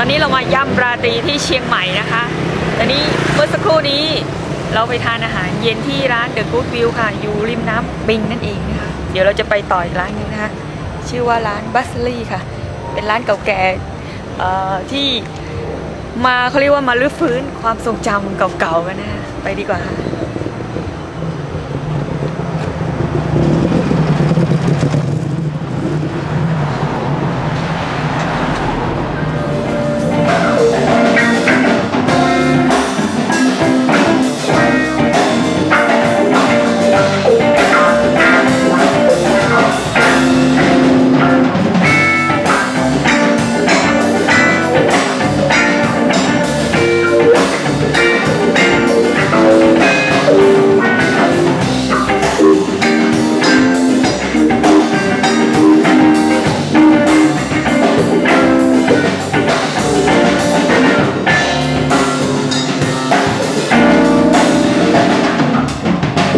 ตอนนี้เรามาย่ำราตรีที่เชียงใหม่นะคะ ตอนนี้เมื่อสักครู่นี้เราไปทานอาหารเย็นที่ร้านเดอะกู๊ดวิวค่ะ อยู่ริมน้ำปิงนั่นเองนะคะ เดี๋ยวเราจะไปต่ออีกร้านหนึงนะคะ ชื่อว่าร้านบัสลี่ค่ะ เป็นร้านเก่าแก่ที่มาเขาเรียกว่ามาลื้อฟื้นความทรงจำเก่าๆกันนะะไปดีกว่าค่ะ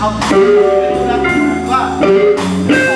好一二三四五六七八